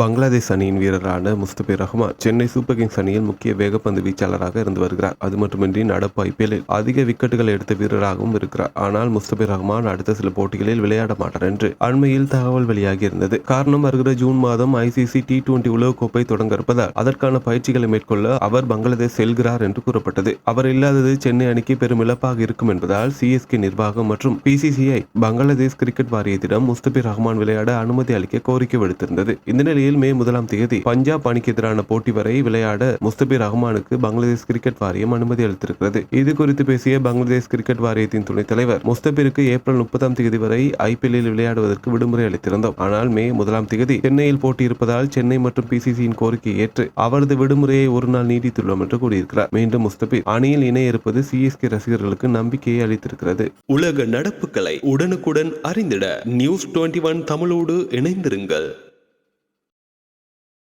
பங்களாதேஷ் அணியின் வீரரான Mustafi Rahman Chennai super Kings அணியில் முக்கிய வேகப்பந்து வீச்சாளராக இருந்து வருகிறார். அது மட்டுமின்றி நடப்பு ஐபிஎல்லில் அதிக விக்கெட்டுகளை எடுத்த வீரராகவும் இருக்கிறார். ஆனால் முஸ்தபிர் ரஹ்மான் அடுத்த சில போட்டிகளில் விளையாட மாட்டார் என்று அண்மையில் தகவல் வெளியாகி இருந்தது காரணம் வருகிற ஜூன் மாதம் ஐசிசி டி டுவெண்டி உலகக்கோப்பை தொடங்க இருப்பதால் அதற்கான பயிற்சிகளை மேற்கொள்ள அவர் பங்களாதேஷ் செல்கிறார் என்று கூறப்பட்டது. அவர் இல்லாதது சென்னை அணிக்கு பெரும் இழப்பாக இருக்கும் என்பதால் சிஎஸ்கே நிர்வாகம் மற்றும் பிசிசிஐ பங்களாதேஷ் கிரிக்கெட் வாரியத்திடம் முஸ்தபிர் ரஹ்மான் விளையாட அனுமதி அளிக்க கோரிக்கை விடுத்திருந்தது. இந்த நிலையில் மே முதலாம் தேதி பஞ்சாப் அணிக்கு எதிரான போட்டி வரை விளையாட முஸ்தபிர் ரஹ்மானுக்கு பங்களாதேஷ் கிரிக்கெட் வாரியம் அனுமதி அளித்திருக்கிறது. இது குறித்து பேசிய பங்களாதேஷ் கிரிக்கெட் வாரியத்தின் துணைத் தலைவர் முஸ்தபிற்கு ஏப்ரல் முப்பதாம் தேதி வரை ஐபிஎல்லில் விளையாடுவதற்கு விடுமுறை அளித்திருந்தோம். ஆனால் மே முதலாம் தேதி சென்னையில் போட்டி இருப்பதால் சென்னை மற்றும் பிசிசியின் கோரிக்கையை ஏற்று அவரது விடுமுறையை ஒரு நாள் நீடித்துள்ளோம் என்று கூறியிருக்கிறார். மீண்டும் முஸ்தபிர் அணியில் இணைய இருப்பது சிஎஸ்கே ரசிகர்களுக்கு நம்பிக்கையை அளித்திருக்கிறது. உலக நடப்புகளை உடனுக்குடன் அறிந்திட நியூஸ் டுவெண்டி ஒன் தமிழோடு இணைந்திருங்கள்.